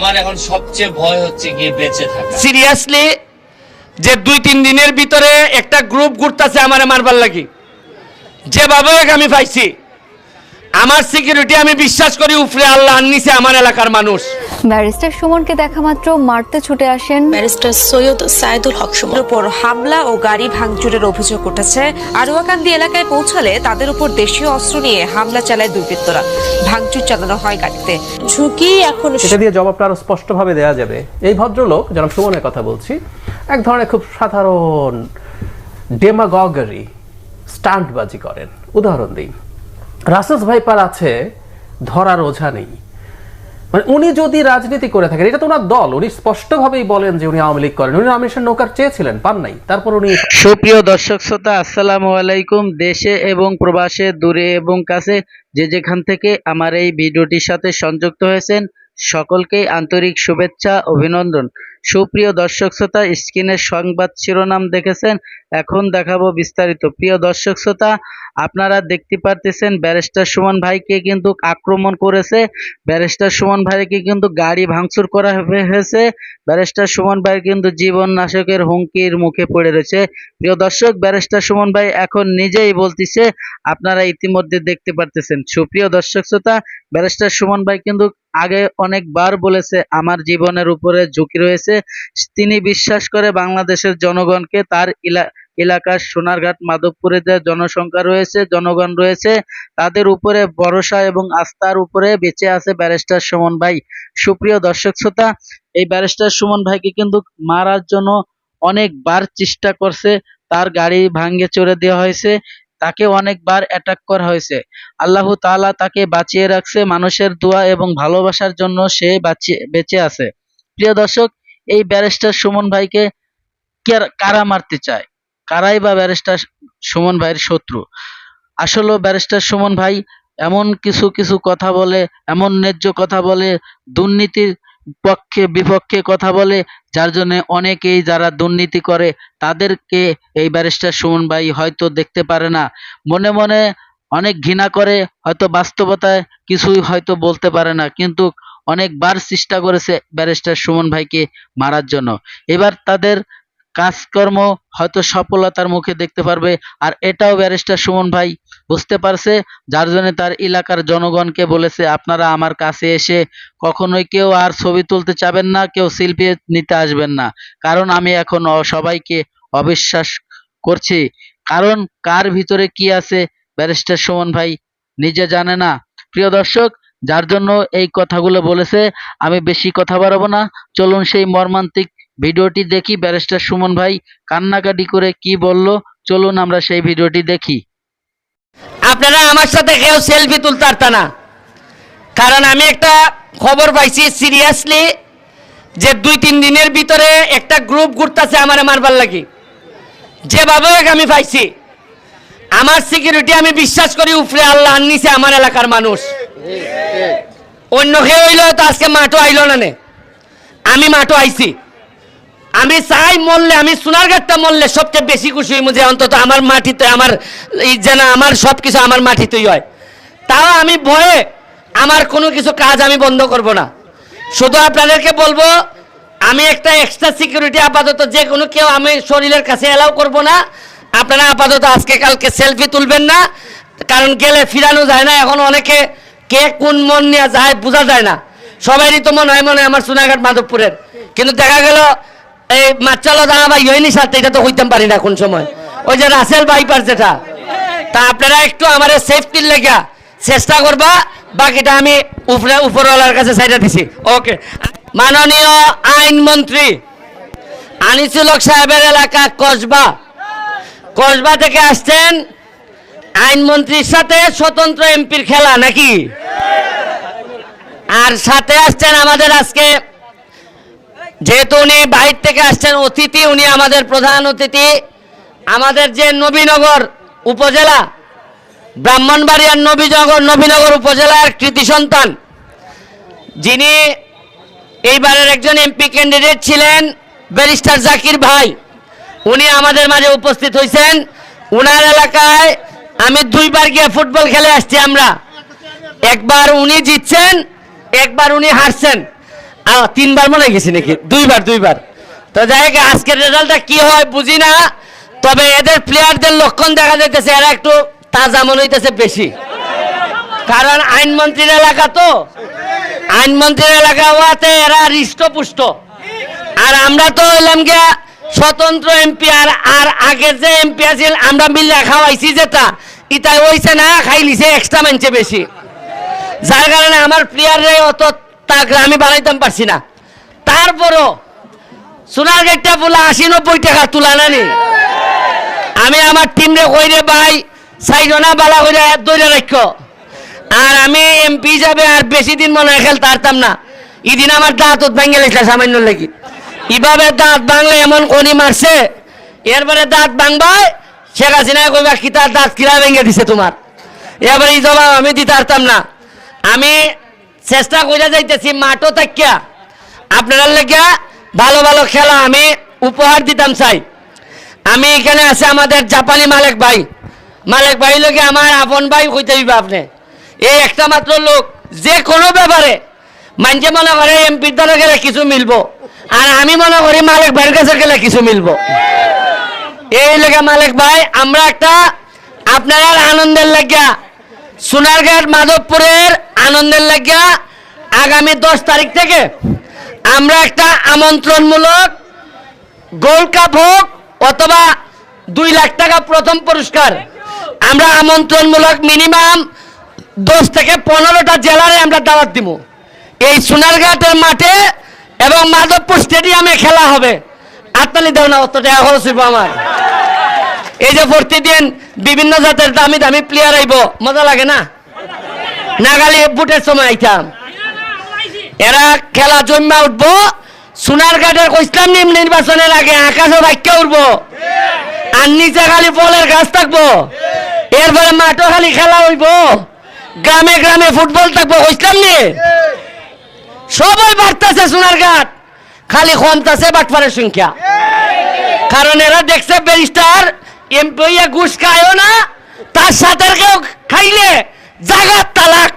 আমার এখন সবচেয়ে ভয় হচ্ছে গিয়ে বেঁচে থাকা। সিরিয়াসলি যে দুই, তিন দিনের ভিতরে একটা গ্রুপ ঘুরতেছে আমার মারবার লাগি। যেভাবে আমি পাইছি। আমার সিকিউরিটি আমি বিশ্বাস করি উফরে আল্লাহ নিছে আমার এলাকার মানুষ। ব্যারিস্টার সুমনকে দেখা মাত্র মারতে ছুটে আসেন। ব্যারিস্টার সৈয়দ সাইদুল হক সুমন। উপর হামলা ও গাড়ি ভাঙচুরের অভিযোগ উঠেছে। আরুয়াকান্দি এলাকায় পৌঁছালে তাদের উপর দেশীয় অস্ত্র নিয়ে হামলা চালায় দুর্বৃত্তরা। ভাঙচুর চালানো হয় গাড়িতে। ঝুঁকি এখন সেটা দিয়ে জবাবটা আরও স্পষ্টভাবে দেওয়া যাবে। এই ভদ্রলোক যারা সুমনের কথা বলছি এক ধরনের খুব সাধারণ ডেমাগগারি স্টান্টবাজি করেন। উদাহরণ দিই। রাসেস ভাইপার আছে ধরার ওঝা নেই। মানে উনি যদি রাজনীতি করে থাকেন, এটা তো ওনার দল, উনি স্পষ্টভাবেই বলেন যে উনি আওয়ামী লীগ করেন। উনি নমিনেশন নৌকার চেয়েছিলেন, পান নাই। তারপর উনি সুপ্রিয় দর্শক শ্রোতা, আসসালামু আলাইকুম। দেশে এবং প্রবাসে, দূরে এবং কাছে, যে যেখান থেকে আমার এই ভিডিওটির সাথে সংযুক্ত হয়েছেন, সকলকেই আন্তরিক শুভেচ্ছা, অভিনন্দন। সুপ্রিয় দর্শক শ্রোতা, স্ক্রিনের সংবাদ শিরোনাম দেখেছেন, এখন দেখাবো বিস্তারিত। প্রিয় দর্শক শ্রোতা আপনারা দেখতে পারতেছেন ব্যারিস্টার সুমন ভাইকে কিন্তু আক্রমণ করেছে। ব্যারিস্টার সুমন ভাইকে কিন্তু গাড়ি ভাঙচুর করা হয়ে- হয়েছে। ব্যারিস্টার সুমন ভাই কিন্তু জীবন নাশকের হুমকির মুখে পড়ে রয়েছে। প্রিয় দর্শক, ব্যারিস্টার সুমন ভাই এখন নিজেই বলতিছে, আপনারা ইতিমধ্যে দেখতে পারতেছেন। সুপ্রিয় দর্শক শ্রোতা, ব্যারিস্টার সুমন ভাই কিন্তু আগে অনেকবার বলেছে, আমার জীবনের উপরে ঝুঁকি রয়েছে। তিনি বিশ্বাস করে বাংলাদেশের জনগণকে তার ইলা এলাকার সোনারঘাট, মাধবপুরে যে জনসংখ্যা রয়েছে, জনগণ রয়েছে, তাদের উপরে ভরসা এবং আস্থার উপরে বেঁচে আছে ব্যারিস্টার সুমন ভাই। সুপ্রিয় দর্শক শ্রোতা, এই ব্যারিস্টার সুমন ভাইকে কিন্তু মারার জন্য অনেকবার চেষ্টা করছে। তার গাড়ি ভাঙ্গে চড়ে দেওয়া হয়েছে, তাকে অনেকবার অ্যাটাক করা হয়েছে। আল্লাহ তালা তাকে বাঁচিয়ে রাখছে, মানুষের দোয়া এবং ভালোবাসার জন্য সে বাঁচিয়ে বেঁচে আছে। প্রিয় দর্শক, এই ব্যারিস্টার সুমন ভাইকে কারা মারতে চায়? কারাই বা ব্যারিস্টার সুমন ভাইয়ের শত্রু? আসলে ব্যারিস্টার সুমন ভাই এমন কিছু কিছু কথা বলে, এমন ন্যায্য কথা বলে, দুর্নীতির পক্ষে বিপক্ষে কথা বলে, যার জন্য অনেকেই যারা দুর্নীতি করে তাদেরকে এই ব্যারিস্টার সুমন ভাই হয়তো দেখতে পারে না। মনে মনে অনেক ঘৃণা করে, হয়তো বাস্তবতায় কিছুই হয়তো বলতে পারে না, কিন্তু অনেকবার চেষ্টা করেছে ব্যারিস্টার সুমন ভাইকে মারার জন্য। এবার তাদের কাজকর্ম হয়তো সফলতার মুখে দেখতে পারবে। আর এটাও ব্যারিস্টার সুমন ভাই বুঝতে পারছে, যার জন্য তার এলাকার জনগণকে বলেছে, আপনারা আমার কাছে এসে কখনোই কেউ আর ছবি তুলতে চাবেন না, কেউ সেলফি নিতে আসবেন না। কারণ আমি এখন সবাইকে অবিশ্বাস করছি। কারণ কার ভিতরে কি আছে, ব্যারিস্টার সুমন ভাই নিজে জানে না। প্রিয় দর্শক, যার জন্য এই কথাগুলো বলেছে, আমি বেশি কথা বাড়াবো না। চলুন সেই মর্মান্তিক ভিডিওটি দেখি ব্যারিস্টার সুমন ভাই কান্নাকাটি করে কি বলল? চলুন আমরা সেই ভিডিওটি দেখি। আপনারা আমার সাথে কেউ সেলফি তুলতে পারত না। কারণ আমি একটা খবর পাইছি সিরিয়াসলি যে দুই তিন দিনের ভিতরে একটা গ্রুপ ঘুরতেছে আমার মারবার লাগি। যেভাবে আমি পাইছি। আমার সিকিউরিটি আমি বিশ্বাস করি উপরে আল্লাহ নিচে আমার এলাকার মানুষ। অন্য কেউ হইল তো আজকে মাঠও আইলো নে। আমি মাঠও আইছি। আমি চাই মরলে, আমি সোনারঘাটটা মরলে সবচেয়ে বেশি খুশি হইমু যে অন্তত আমার মাটিতে, আমার এই যেন আমার সব কিছু আমার মাটিতেই হয়। তাও আমি ভয়ে আমার কোনো কিছু কাজ আমি বন্ধ করব না। শুধু আপনাদেরকে বলব, আমি একটা এক্সট্রা সিকিউরিটি আপাতত যে কোনো কেউ আমি শরীরের কাছে অ্যালাউ করব না। আপনারা আপাতত আজকে কালকে সেলফি তুলবেন না, কারণ গেলে ফিরানো যায় না। এখন অনেকে কে কোন মন নিয়ে যায় বোঝা যায় না। সবারই তো মনে হয় মনে হয় আমার সোনাঘাট মাধবপুরের। কিন্তু দেখা গেল এই মাচালো দাঁড়া বা ইয়েনি সাথে এটা তো হইতাম পারি না কোন সময়। ওই যে রাসেল বাইপার যেটা, তা আপনারা একটু আমার সেফটির লেগা চেষ্টা করবা, বাকিটা আমি উপরে উপরওয়ালার কাছে সাইডা দিছি। ওকে মাননীয় আইনমন্ত্রী, আনিসুল হক সাহেবের এলাকা কসবা। কসবা থেকে আসছেন আইনমন্ত্রীর সাথে স্বতন্ত্র এমপির খেলা নাকি? আর সাথে আসছেন আমাদের আজকে যেহেতু উনি বাইর থেকে আসছেন, অতিথি, উনি আমাদের প্রধান অতিথি। আমাদের যে নবীনগর উপজেলা, ব্রাহ্মণবাড়িয়ার নবীনগর নবীনগর উপজেলার কৃতি সন্তান, যিনি এইবারের একজন এমপি ক্যান্ডিডেট ছিলেন, ব্যারিস্টার জাকির ভাই। উনি আমাদের মাঝে উপস্থিত হয়েছেন উনার এলাকায় আমি দুইবার গিয়ে ফুটবল খেলে আসছি আমরা। একবার উনি জিতছেন, একবার উনি হারছেন। তিনবার মনে গেছি নাকি? দুইবার দুইবার। তো যাই হোক, আজকের রেজাল্টটা কি হয় বুঝি না, তবে এদের প্লেয়ারদের লক্ষণ দেখা যাইতেছে, এরা একটু তাজা মনে হইতেছে বেশি। কারণ আইনমন্ত্রীর এলাকা তো, আইনমন্ত্রীর এলাকা হওয়াতে এরা হৃষ্টপুষ্ট। আর আমরা তো হইলাম গিয়া স্বতন্ত্র এমপি আর আর আগের যে এমপি আছিল, আমরা মিলে খাওয়াইছি যেটা ইটা হইছে না খাই লিছে এক্সট্রা মানছে বেশি। যার কারণে আমার প্লেয়ারে অত তাগড়া আমি বানাইতাম পারছি না। তারপরও সোনার গেটটা বলে আশি নব্বই টাকা তুলা নানি। আমি আমার টিম রে কই রে ভাই সাইজনা বালা কইরা দৈরে রাখো আর আমি এমপি যাবে আর বেশি দিন মনে হয় খেলতে পারতাম না। ইদিন আমার দাঁত ভাঙে লেখা সামান্য লেগে। এভাবে দাঁত ভাঙলে এমন কনি মারছে, এরপরে দাঁত ভাঙবাই শেখ হাসিনা কইবা কি দাঁত কিরা ভেঙে দিছে তোমার? এবারে এই জবাব আমি দিতে পারতাম না। আমি চেষ্টা করে যাইতেছি মাঠও থাকিয়া আপনারা লেগিয়া ভালো ভালো খেলা আমি উপহার দিতাম চাই। আমি এখানে আছে আমাদের জাপানি মালিক ভাই। মালিক ভাই লোকে আমার আপন ভাই কইতে দিবা আপনি। এই একটা মাত্র লোক, যে কোনো ব্যাপারে। মানছে মনে করে এমপির দ্বারা গেলে কিছু মিলবো। আর আমি মনে করি মালিক ভাইয়ের কাছে গেলে কিছু মিলবো। এই লেগে মালিক ভাই, আমরা একটা আপনার আনন্দের লাগিয়া সোনারঘাট মাধবপুরের আনন্দের লাগিয়া আগামী দশ তারিখ থেকে আমরা একটা আমন্ত্রণমূলক গোল্ড কাপ হোক অথবা দুই লাখ টাকা প্রথম পুরস্কার। আমরা আমন্ত্রণমূলক মিনিমাম দশ থেকে পনেরোটা জেলারে আমরা দাওয়াত দিব। এই সোনারঘাটের মাঠে এবং মাধবপুর স্টেডিয়ামে খেলা হবে। আত্মালি দেও না অত টাকা খরচ আমার। এই যে প্রতিদিন বিভিন্ন জাতের দামি দামি প্লেয়ার আইব। মজা লাগে না? নাগালি বুটের সময় আইতাম। এরা খেলা জমা উঠবো সোনার সোনারঘাটের কইসলাম নিম নির্বাচনের আগে আকাশে বাক্যা উঠবো। আর নিচে খালি বলের গাছ থাকব। এরপরে মাঠও খালি খেলা হইব। গ্রামে গ্রামে ফুটবল থাকব কইসলাম নি সবাই বাড়তেছে সোনারঘাট খালি কমতেছে বাটপারের সংখ্যা। কারণ এরা দেখছে ব্যারিস্টার এমপি ঘুষ খায়ও না তার সাথে কেউ খাইলে জাগাত তালাক।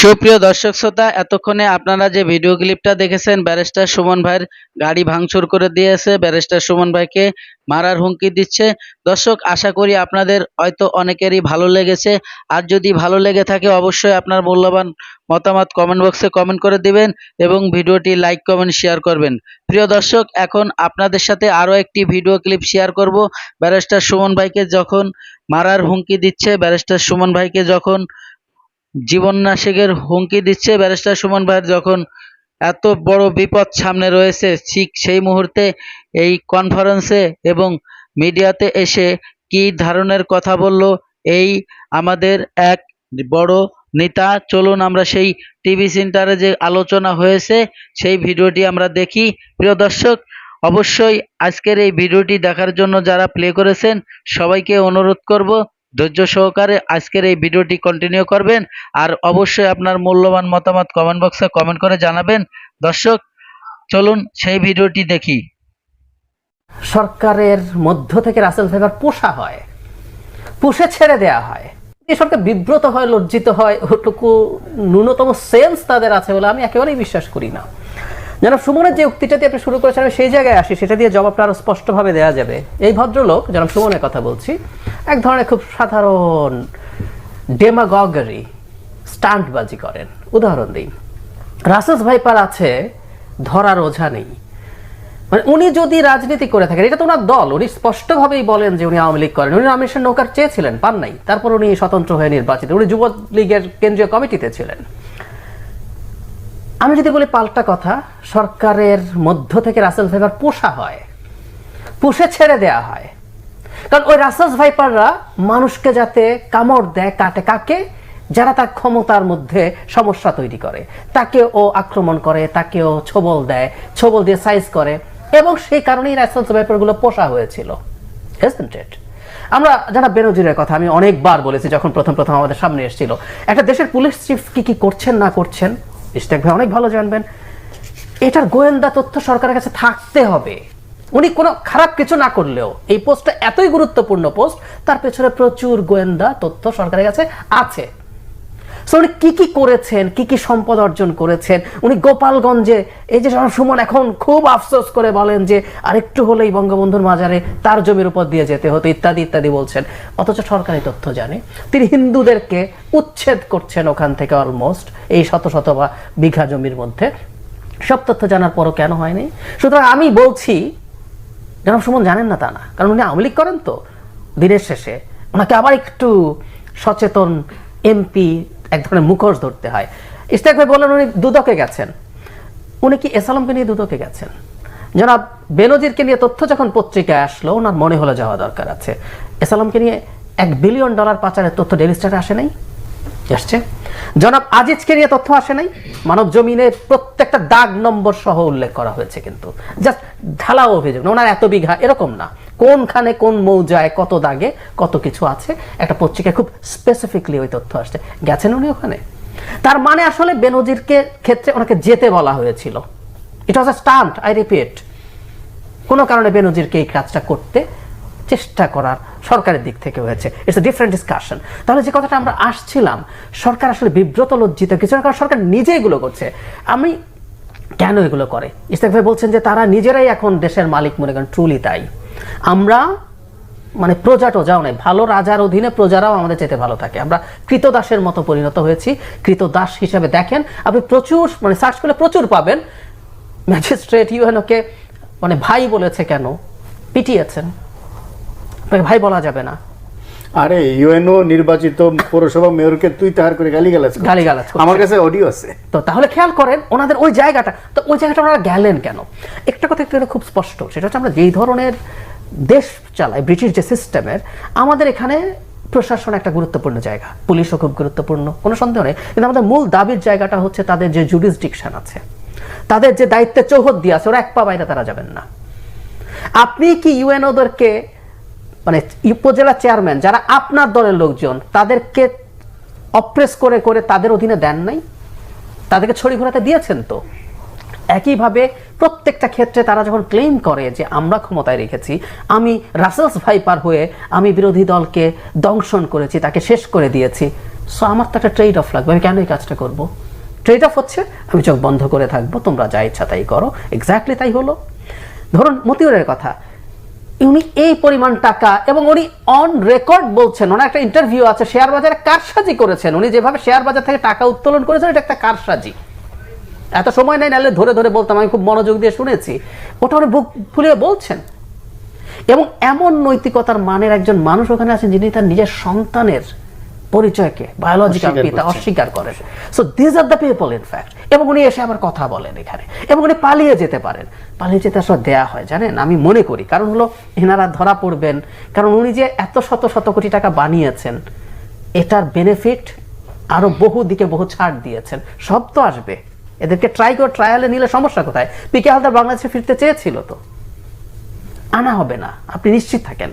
সুপ্রিয় দর্শক শ্রোতা, এতক্ষণে আপনারা যে ভিডিও ক্লিপটা দেখেছেন, ব্যারিস্টার সুমন ভাইয়ের গাড়ি ভাঙচুর করে দিয়েছে, ব্যারিস্টার সুমন ভাইকে মারার হুমকি দিচ্ছে। দর্শক, আশা করি আপনাদের হয়তো অনেকেরই ভালো লেগেছে। আর যদি ভালো লেগে থাকে, অবশ্যই আপনার মূল্যবান মতামত কমেন্ট বক্সে কমেন্ট করে দিবেন এবং ভিডিওটি লাইক কমেন্ট শেয়ার করবেন। প্রিয় দর্শক, এখন আপনাদের সাথে আরও একটি ভিডিও ক্লিপ শেয়ার করব। ব্যারিস্টার সুমন ভাইকে যখন মারার হুমকি দিচ্ছে, ব্যারিস্টার সুমন ভাইকে যখন জীবন নাশেকের হুমকি দিচ্ছে ব্যারিস্টার সুমন ভাইয়ের যখন এত বড় বিপদ সামনে রয়েছে, ঠিক সেই মুহূর্তে এই কনফারেন্সে এবং মিডিয়াতে এসে কি ধরনের কথা বলল, এই আমাদের এক বড় নেতা। চলুন আমরা সেই টিভি সেন্টারে যে আলোচনা হয়েছে, সেই ভিডিওটি আমরা দেখি। প্রিয় দর্শক, অবশ্যই আজকের এই ভিডিওটি দেখার জন্য যারা প্লে করেছেন, সবাইকে অনুরোধ করব ধৈর্য সহকারে আজকের এই ভিডিওটি কন্টিনিউ করবেন আর অবশ্যই আপনার মূল্যবান মতামত কমেন্ট বক্সে কমেন্ট করে জানাবেন। দর্শক, চলুন সেই ভিডিওটি দেখি। সরকারের মধ্য থেকে রাসেল ফাইবার পোষা হয়, পুষে ছেড়ে দেয়া হয়। এই সরকার বিব্রত হয়, লজ্জিত হয়। ওটুকু ন্যূনতম সেন্স তাদের আছে বলে আমি একেবারেই বিশ্বাস করি না। যেন সুমনের যে উক্তিটা দিয়ে আপনি শুরু করেছেন, আমি সেই জায়গায় আসি, সেটা দিয়ে জবাবটা আরও স্পষ্টভাবে দেওয়া যাবে। এই ভদ্রলোক, যেন সুমনের কথা বলছি, এক ধরনের খুব সাধারণ ডেমাগগারি, স্টান্টবাজি করেন। উদাহরণ দিই। রাসেস ভাইপার আছে, ধরার ওঝা নেই। মানে উনি যদি রাজনীতি করে থাকেন, এটা তো ওনার দল, উনি স্পষ্টভাবেই বলেন যে উনি আওয়ামী লীগ করেন। উনি রামেশ্বর নৌকার চেয়েছিলেন, পান নাই। তারপর উনি স্বতন্ত্র হয়ে নির্বাচিত। উনি যুব লীগের কেন্দ্রীয় কমিটিতে ছিলেন। আমি যদি বলি পাল্টা কথা, সরকারের মধ্য থেকে রাসেল ভাইপার পোষা হয়, পুষে ছেড়ে দেয়া হয়। কারণ ওই রাসেলস ভাইপাররা মানুষকে যাতে কামড় দেয় কাটে কাকে, যারা তার ক্ষমতার মধ্যে সমস্যা তৈরি করে। তাকে ও আক্রমণ করে তাকে ও ছবল দেয়, ছবল দিয়ে সাইজ করে। এবং সেই কারণেই রাসেলস ভাইপারগুলো পোষা হয়েছিল। আমরা যারা বেনজিরের কথা, আমি অনেকবার বলেছি যখন প্রথম প্রথম আমাদের সামনে এসেছিল। একটা দেশের পুলিশ চিফ কি কি করছেন, না করছেন ইস্তেক ভাই অনেক ভালো জানবেন। এটার গোয়েন্দা তথ্য সরকারের কাছে থাকতে হবে। উনি কোনো খারাপ কিছু না করলেও এই পোস্টটা এতই গুরুত্বপূর্ণ পোস্ট, তার পেছনে প্রচুর গোয়েন্দা তথ্য সরকারের কাছে আছে। সো উনি কি কি করেছেন? কি কি সম্পদ অর্জন করেছেন? উনি গোপালগঞ্জে, এই যে সুমন এখন খুব আফসোস করে বলেন যে, আরেকটু হলেই বঙ্গবন্ধুর মাজারে তার জমির উপর দিয়ে যেতে হতো, ইত্যাদি ইত্যাদি বলছেন। অথচ সরকারি তথ্য জানে, তিনি হিন্দুদেরকে উচ্ছেদ করছেন ওখান থেকে অলমোস্ট এই শত শত বা বিঘা জমির মধ্যে। সব তথ্য জানার পরও কেন হয়নি? সুতরাং আমি বলছি, জনাব সুমন জানেন না তা না, কারণ উনি আওয়ামী লীগ করেন তো, দিনের শেষে। ওনাকে আবার একটু সচেতন এমপি এক ধরনের মুখোশ ধরতে হয়। ইস্তাক ভাই বললেন উনি দুদকে গেছেন। উনি কি এসালামকে নিয়ে দুদকে গেছেন? জনাব বেনজিরকে নিয়ে তথ্য যখন পত্রিকায় আসলো, ওনার মনে হলো যাওয়া দরকার আছে। এসালামকে নিয়ে এক বিলিয়ন ডলার পাচারের তথ্য ডেলি স্টারে আসে নাই? আসছে। জনাব আজিজকে নিয়ে তথ্য আসে নাই? মানব জমিনের প্রত্যেকটা দাগ নম্বর সহ উল্লেখ করা হয়েছে কিন্তু। জাস্ট ঢালাও অভিযোগ ওনার এত বিঘা এরকম না। কোনখানে কোন মৌজায় কত দাগে কত কিছু আছে, একটা পত্রিকায় খুব স্পেসিফিকলি ওই তথ্য আসছে। গেছেন উনি ওখানে? তার মানে আসলে বেনজিরকে ক্ষেত্রে ওনাকে যেতে বলা হয়েছিল। It was a stunt I repeat কোনো কারণে বেনজিরকে এই কাজটা করতে চেষ্টা করার সরকারের দিক থেকে হয়েছে। ইটস এ ডিফারেন্ট ডিসকাশন তাহলে যে কথাটা আমরা আসছিলাম, সরকার আসলে বিব্রত, লজ্জিত কিছু না, কারণ সরকার নিজে এগুলো করছে। আমি কেন এগুলো করে? ইস্তাক ভাই বলছেন যে তারা নিজেরাই এখন দেশের মালিক মনে করেন ট্রুলি তাই। আমরা মানে প্রজা টোজাও নেই ভালো রাজার অধীনে প্রজারাও আমাদের চেতে ভালো থাকে। আমরা কৃতদাসের মতো পরিণত হয়েছি কৃতদাস হিসেবে দেখেন আপনি প্রচুর মানে সার্চ করলে প্রচুর পাবেন। ম্যাজিস্ট্রেট ইউএনওকে মানে ভাই বলেছে কেন? পিটিয়েছেন। আপনাকে ভাই বলা যাবে না। আরে ইউএনও নির্বাচিত পৌরসভা মেয়রকে তুই তাহার করে গালিগালাজ করছিস। গালিগালাজ করছে। আমার কাছে অডিও আছে। তো তাহলে খেয়াল করেন ওনাদের ওই জায়গাটা তো ওই জায়গাটা ওনারা গেলেন কেন? একটা কথা একটু খুব স্পষ্ট সেটা হচ্ছে আমরা যেই ধরনের দেশ চালাই ব্রিটিশ যে সিস্টেমের, আমাদের এখানে প্রশাসন একটা গুরুত্বপূর্ণ জায়গা। পুলিশও খুব গুরুত্বপূর্ণ, কোনো সন্দেহ নেই। কিন্তু আমাদের মূল দাবির জায়গাটা হচ্ছে তাদের যে জুডিসডিকশন আছে, তাদের যে দায়িত্বের চৌহদ দিয়ে আছে, ওরা এক পা বাইরে তারা যাবেন না। আপনি কি ইউএনওদেরকে মানে উপজেলা চেয়ারম্যান, যারা আপনার দলের লোকজন, তাদেরকে অপ্রেস করে করে তাদের অধীনে দেন নাই? তাদেরকে ছড়ি ঘোরাতে দিয়েছেন তো? একইভাবে প্রত্যেকটা ক্ষেত্রে তারা যখন ক্লেম করে যে আমরা ক্ষমতায় রেখেছি, আমি রাসেলস ভাইপার হয়ে আমি বিরোধী দলকে দংশন করেছি, তাকে শেষ করে দিয়েছি সো আমার তো একটা ট্রেড অফ লাগবে, আমি কেন এই কাজটা করব? ট্রেড অফ হচ্ছে, আমি চোখ বন্ধ করে থাকব, তোমরা যা ইচ্ছা তাই করো এক্স্যাক্টলি তাই হলো। ধরুন মতিউরের কথা, উনি এই পরিমাণ টাকা এবং উনি অন রেকর্ড বলছেন, ওনার একটা ইন্টারভিউ আছে শেয়ার বাজারে কারসাজি করেছেন, উনি যেভাবে শেয়ার বাজার থেকে টাকা উত্তোলন করেছেন, এটা একটা কারসাজি। এত সময় নেই নাহলে ধরে ধরে বলতাম আমি খুব মনোযোগ দিয়ে শুনেছি। ওটা উনি বুক ফুলিয়ে বলছেন। এবং এমন নৈতিকতার মানের একজন মানুষ ওখানে আছেন যিনি তার নিজের সন্তানের পরিচয়কে বায়োলজিক্যাল পিতা অস্বীকার করেন। So this are the people in fact এবং উনি এসে আবার কথা বলেন এখানে। এবং উনি পালিয়ে যেতে পারেন। পালিয়ে যেতে আসলে দেয়া হয় জানেন? আমি মনে করি। কারণ হলো এনারা ধরা পড়বেন। কারণ উনি যে এত শত শত কোটি টাকা বানিয়েছেন এটার বেনিফিট আরও বহু দিকে বহু ছাড় দিয়েছেন। সব তো আসবে। এদেরকে ট্রাই করে ট্রায়ালে নিলে সমস্যা কোথায়? পিকে হালদার বাংলাদেশে ফিরতে চেয়েছিল তো। আনা হবে না আপনি নিশ্চিত থাকেন।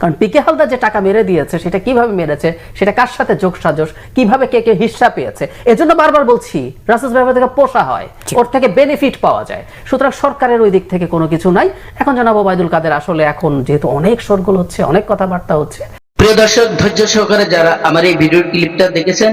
কারণ পিকে হালদার যে টাকা মেরে দিয়েছে সেটা কীভাবে মেরেছে সেটা কার সাথে যোগ সাজস কীভাবে কে কে হিস্সা পেয়েছে এজন্য বারবার বলছি রাসেস ব্যবহার থেকে পোষা হয় ওর থেকে বেনিফিট পাওয়া যায়। সুতরাং সরকারের ওই দিক থেকে কোনো কিছু নাই। এখন জনাব ওবায়দুল কাদের আসলে এখন যেহেতু অনেক শোরগোল হচ্ছে অনেক কথাবার্তা হচ্ছে। প্রিয় দর্শক ধৈর্য সহকারে যারা আমার এই ভিডিওর ক্লিপটা দেখেছেন